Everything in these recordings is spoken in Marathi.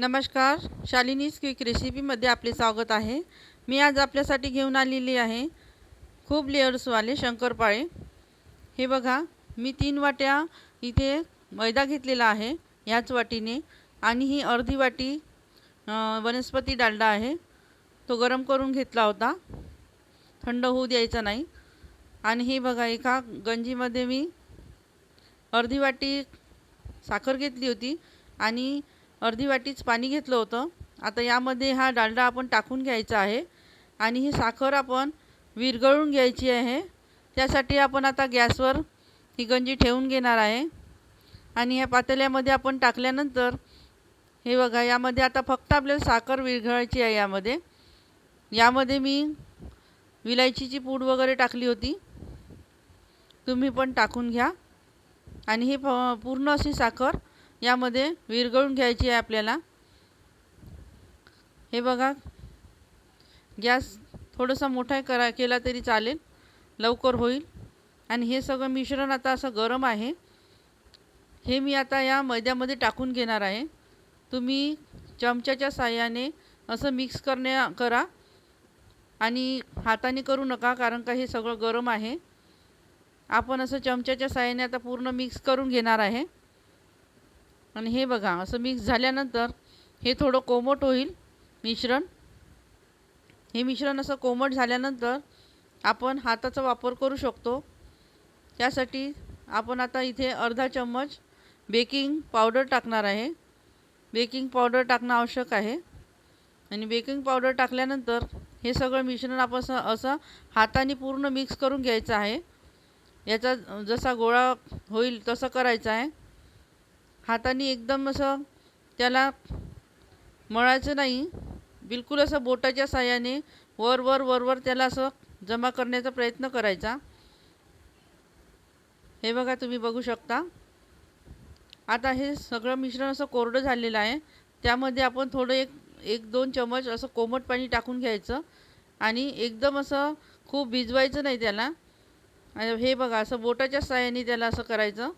नमस्कार शालिनीज क्विक रेसिपीमध्ये आपले स्वागत आहे. मी आज आपल्यासाठी घेऊन आलेली आहे खूप लेअर्सवाले शंकरपाळे. हे बघा मी तीन वाट्या इथे मैदा घेतलेला आहे ह्याच वाटीने. आणि ही अर्धी वाटी वनस्पती डालडा आहे. तो गरम करून घेतला होता. थंड होऊ द्यायचा नाही. आणि हे बघा एका गंजीमध्ये मी अर्धी वाटी साखर घेतली होती. आणि अर्धी वाटीच पाणी घेतलं होतं. आता यामध्ये हा डालडा आपण टाकून घ्यायचा आहे. आणि ही साखर आपण विरघळून घ्यायची आहे. त्यासाठी आपण आता गॅसवर ही गंजी ठेवून घेणार आहे. आणि ह्या पातेल्यामध्ये आपण टाकल्यानंतर हे बघा यामध्ये आता फक्त आपल्याला साखर विरघळायची आहे यामध्ये. यामध्ये मी विलायचीची पूड वगैरे टाकली होती. तुम्ही पण टाकून घ्या. आणि हे पूर्ण अशी साखर यामध्ये विरघळून घ्यायची आहे आपल्याला. हे बघा. गॅस थोडंसं मोठा करा केला तरी चालेल. लवकर होईल. आणि हे सगळं मिश्रण आता असं गरम आहे. हे मी आता या मैद्यामध्ये टाकून घेणार आहे. तुम्ही चमच्याच्या साह्याने असं मिक्स करण्या करा. आणि हाताने करू नका कारण का हे सगळं गरम आहे. आपण असं चमच्याच्या साह्याने आता पूर्ण मिक्स करून घेणार आहे. आणि हे बघा असं मिक्स झाल्यानंतर हे थोडं कोमट होईल मिश्रण. हे मिश्रण असं कोमट झाल्यानंतर आपण हाताचा वापर करू शकतो. त्यासाठी आपण आता इथे अर्धा चम्मच बेकिंग पावडर टाकणार आहे. बेकिंग पावडर टाकणं आवश्यक आहे. आणि बेकिंग पावडर टाकल्यानंतर हे सगळं मिश्रण आपण असं असं हाताने पूर्ण मिक्स करून घ्यायचं आहे. याचा जसा गोळा होईल तसं करायचं आहे. हाताने एकदम असं त्याला मळायचं नाही. बिलकुल असं बोटाच्या साह्याने वर वर वर वर त्याला असं जमा करण्याचा प्रयत्न करायचा. हे बघा तुम्ही बघू शकता. आता हे सगळं मिश्रण असं कोरडं झालेलं आहे. त्यामध्ये आपण थोडं एक एक दोन चमच असं कोमट पाणी टाकून घ्यायचं आणि एकदम असं खूप भिजवायचं नाही त्याला. हे बघा असं बोटाच्या साह्याने त्याला असं करायचं.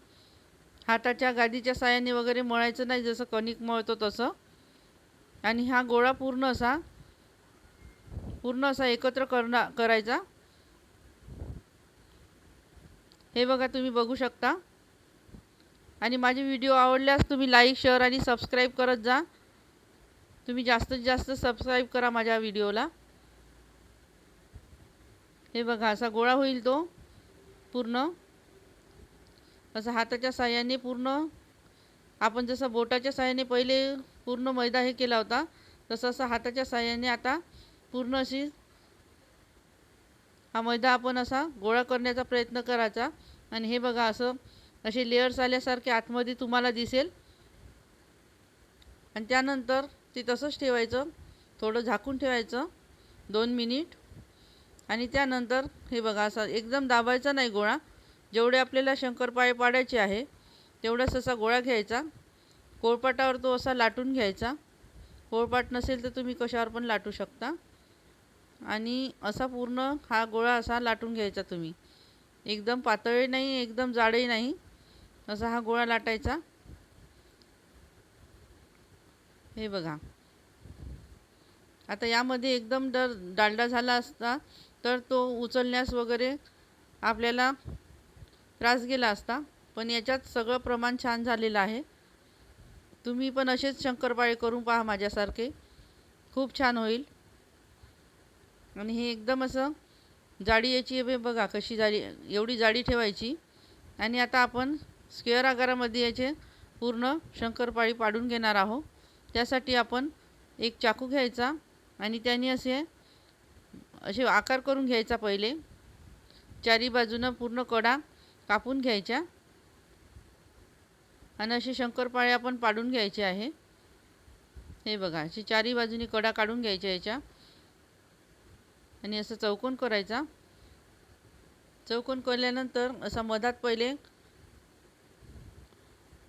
हाताच्या गादीच्या साह्याने वगैरे मळायचं नाही जसं कणिक मळतो तसं. आणि हा गोळा पूर्ण असा पूर्ण असा एकत्र करणा करायचा. हे बघा तुम्ही बघू शकता. आणि माझे व्हिडिओ आवडल्यास तुम्ही लाईक शेअर आणि सबस्क्राईब करत जा. तुम्ही जास्तीत जास्त सबस्क्राईब करा माझ्या व्हिडिओला. हे बघा असा गोळा होईल तो पूर्ण. असं हाताच्या साह्याने पूर्ण आपण जसं बोटाच्या साह्याने पहिले पूर्ण मैदा हे केला होता तसं असं हाताच्या साह्याने आता पूर्ण अशी हा मैदा आपण असा गोळा करण्याचा प्रयत्न करायचा. आणि हे बघा असं असे लेअर्स आल्यासारखे आतमध्ये तुम्हाला दिसेल. आणि त्यानंतर ते तसंच ठेवायचं थोडं झाकून ठेवायचं दोन मिनिट आणि त्यानंतर हे बघा असं एकदम दाबायचा नाही गोळा. जेवढे आपल्याला शंकरपाळे पाडायचे आहे तेवढाच असा गोळा घ्यायचा. पोळपाटावर तो असा लाटून घ्यायचा. पोळपाट नसेल तर तुम्ही कशावर पण लाटू शकता. आणि असा पूर्ण हा गोळा असा लाटून घ्यायचा तुम्ही. एकदम पातळही नाही एकदम जाडही नाही असा हा गोळा लाटायचा. हे बघा. आता यामध्ये एकदम जर डालडा झाला असता तर तो उचलण्यास वगैरे आपल्याला त्रास गेला असता पण याच्यात सगळं प्रमाण छान झालेलं आहे. तुम्ही पण असेच शंकरपाळे करून पहा माझ्यासारखे. खूप छान होईल. आणि हे एकदम असं जाडी याची हे बघा कशी जाडी एवढी जाडी ठेवायची. आणि आता आपण स्क्वेअर आकारामध्ये याचे पूर्ण शंकरपाळी पाडून घेणार आहोत. त्यासाठी आपण एक चाकू घ्यायचा आणि त्याने असे असे आकार करून घ्यायचा पहिले. चारी बाजूनं पूर्ण कडा कापून घ्यायच्या. आणि असे शंकरपाळे आपण पाडून घ्यायचे आहे. हे बघा अशी चारी बाजूनी कडा काढून घ्यायच्या याच्या. आणि असं चौकोन करायचा. चौकोन केल्यानंतर असा मधात पहिले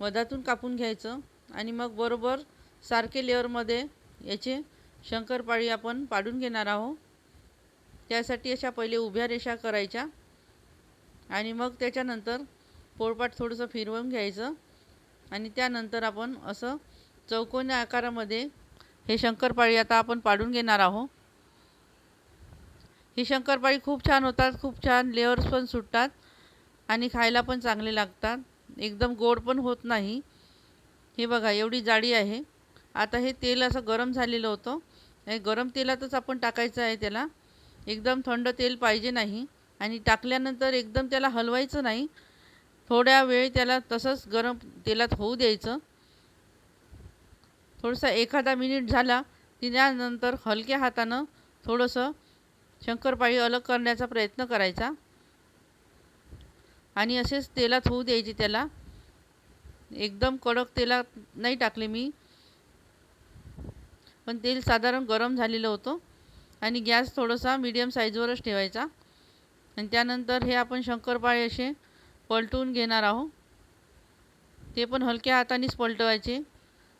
मधातून कापून घ्यायचं. आणि मग बरोबर सारखे लेअरमध्ये याचे शंकरपाळी आपण पाडून घेणार आहोत. त्यासाठी अशा पहिले उभ्या रेषा करायच्या. आणि मग त्याच्यानंतर पोळपाट थोडंसं फिरवून घ्यायचं. आणि त्यानंतर आपण असं चौकोनी आकारामध्ये हे शंकरपाळी आता आपण पाडून घेणार आहोत. ही शंकरपाळी खूप छान होतात खूप छान लेअर्स पण सुटतात आणि खायला पण चांगले लागतात. एकदम गोड पण होत नाही. हे बघा एवढी जाडी आहे. आता हे तेल असं गरम झालेलं होतं. हे गरम तेलातच आपण टाकायचं आहे त्याला. एकदम थंड तेल पाहिजे नाही. आणि टाकल्यानंतर एकदम त्याला हलवायचं नाही. थोड्या वेळ त्याला तसंच गरम तेलात होऊ द्यायचं. थोडंसं एखादा मिनिट झाला की त्यानंतर हलक्या हातानं थोडंसं शंकरपाळी अलग करण्याचा प्रयत्न करायचा. आणि असेच तेलात होऊ द्यायचे त्याला. एकदम कडक तेलात नाही टाकले मी. पण तेल साधारण गरम झालेलं होतं. आणि गॅस थोडासा मीडियम साईजवरच ठेवायचा. आणि त्यानंतर हे आपण शंकरपाळे असे पलटून घेणार आहोत. ते पण हलक्या हातानेच पलटवायचे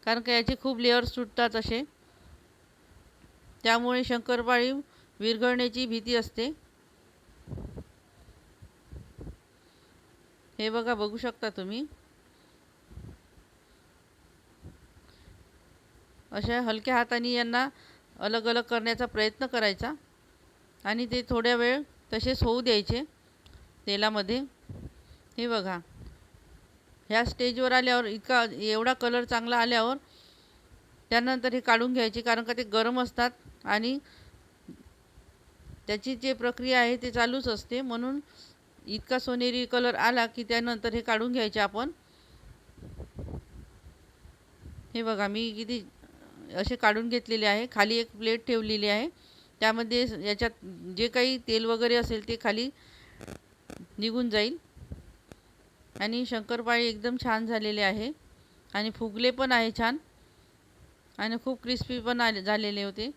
कारण का याचे खूप लेअर्स सुटतात असे. त्यामुळे शंकरपाळी विरघळण्याची भीती असते. हे बघा बघू शकता तुम्ही. अशा हलक्या हाताने यांना अलग अलग करण्याचा प्रयत्न करायचा. आणि ते थोड्या वेळ तसेच होऊ द्यायचे तेलामध्ये. हे बघा. ह्या स्टेजवर आल्यावर इतका एवढा कलर चांगला आल्यावर त्यानंतर हे काढून घ्यायचे कारण का ते गरम असतात आणि त्याची जे प्रक्रिया आहे ते चालूच असते. म्हणून इतका सोनेरी कलर आला की त्यानंतर हे काढून घ्यायचे आपण. हे बघा मी किती असे काढून घेतलेले आहे. खाली एक प्लेट ठेवलेली आहे. त्यामध्ये याच्यात जे काही तेल वगैरे असेल ते खाली निघून जाईल. आणि शंकरपाळी एकदम छान झालेले आहे. आणि फुगले पण आहे छान. आणि खूप क्रिस्पी पण आले झालेले होते.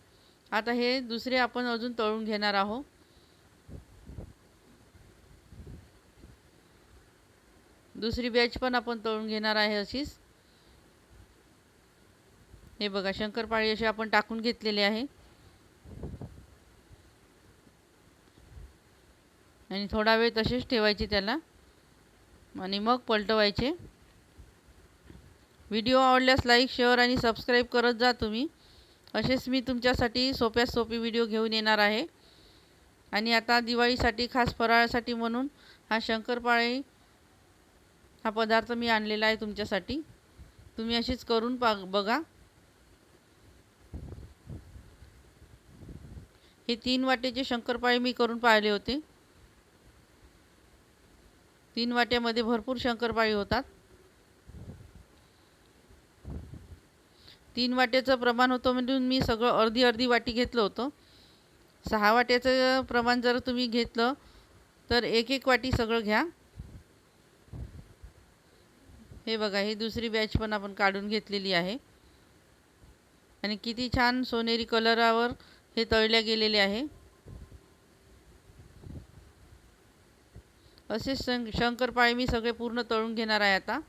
आता हे दुसरे आपण अजून तळून घेणार आहोत. दुसरी बॅच पण आपण तळून घेणार आहे अशीच. हे बघा शंकरपाळी असे आपण टाकून घेतलेले आहे. आणि थोडा वेळ तसेच ठेवायचे त्याला. आणि मग पलटवायचे. व्हिडिओ आवडल्यास लाईक शेअर आणि सबस्क्राईब करत जा तुम्ही. असेच मी तुमच्यासाठी सोप्यात सोपी व्हिडिओ घेऊन येणार आहे. आणि आता दिवाळीसाठी खास फराळासाठी म्हणून हा शंकरपाळी हा पदार्थ मी आणलेला आहे तुमच्यासाठी. तुम्ही अशीच करून पा बघा. हे तीन वाटेचे शंकरपाळे मी करून पाहिले होते. तीन वाट्यामध्ये भरपूर शंकरपाळी होतात. तीन वाट्याचं प्रमाण होतं म्हणून मी सगळं अर्धी अर्धी वाटी घेतलं होतं. सहा वाट्याचं प्रमाण जर तुम्ही घेतलं तर एक एक वाटी सगळं घ्या. हे बघा ही दुसरी बॅच पण आपण काढून घेतलेली आहे. आणि किती छान सोनेरी कलरावर हे तळल्या गेलेले आहे. असे शं शंकरपाळे मी सगळे पूर्ण तळून घेणार आहे आता.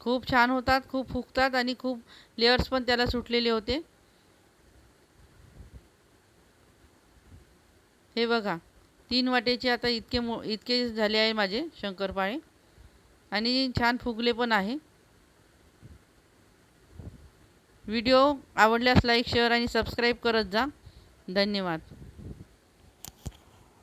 खूप छान होतात खूप फुगतात आणि खूप लेअर्स पण त्याला सुटलेले होते. हे बघा तीन वाटेचे आता इतके मो इतके झाले आहे माझे शंकरपाळे आणि छान फुगले पण आहे. व्हिडिओ आवडल्यास लाईक शेअर आणि सबस्क्राईब करत जा. धन्यवाद.